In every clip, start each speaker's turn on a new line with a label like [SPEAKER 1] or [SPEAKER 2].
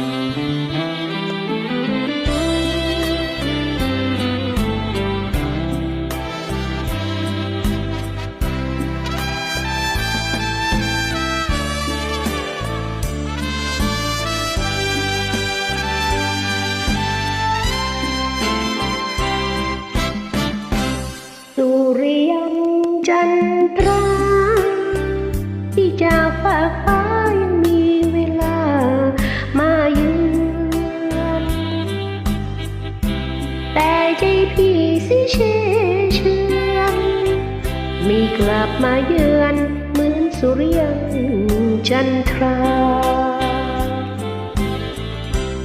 [SPEAKER 1] สุ ใจพี่สิเชเชือนมีกลับมาเยือนเหมือนสุริยันจันทรา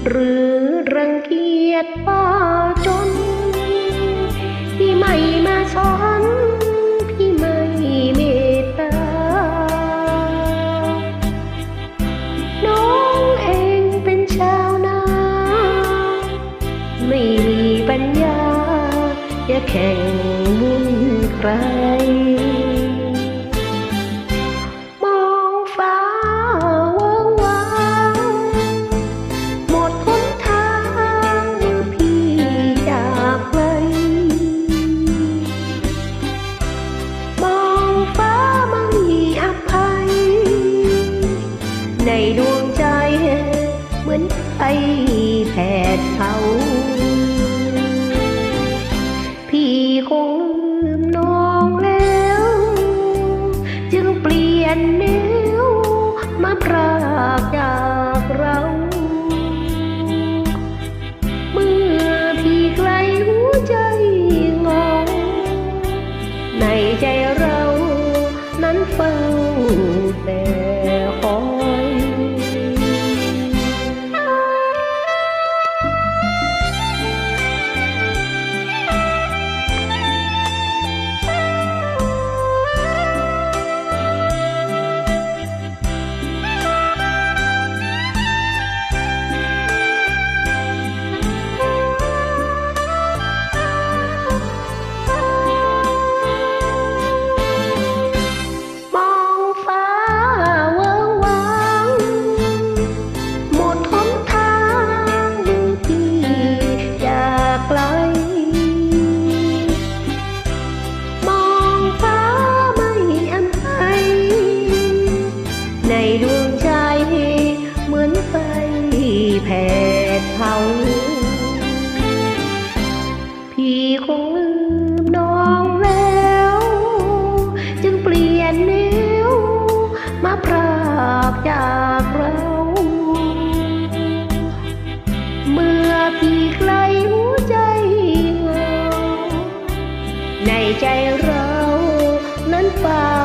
[SPEAKER 1] หรือรังเกียจป้า จะแข่งบุญใคร มองฟ้าวิ้งว้างหมดหนทางมือพี่จากไปมองฟ้าไม่อภัย ในดวงใจเหมือนไฟแผดเผาาก แผดเผาพี่คงลืมน้องแล้ว จึงเปลี่ยนแนวมาพรากจากเรา เมื่อพี่ไกลหัวใจเหงาในใจเรานั้นเฝ้าแต่คอย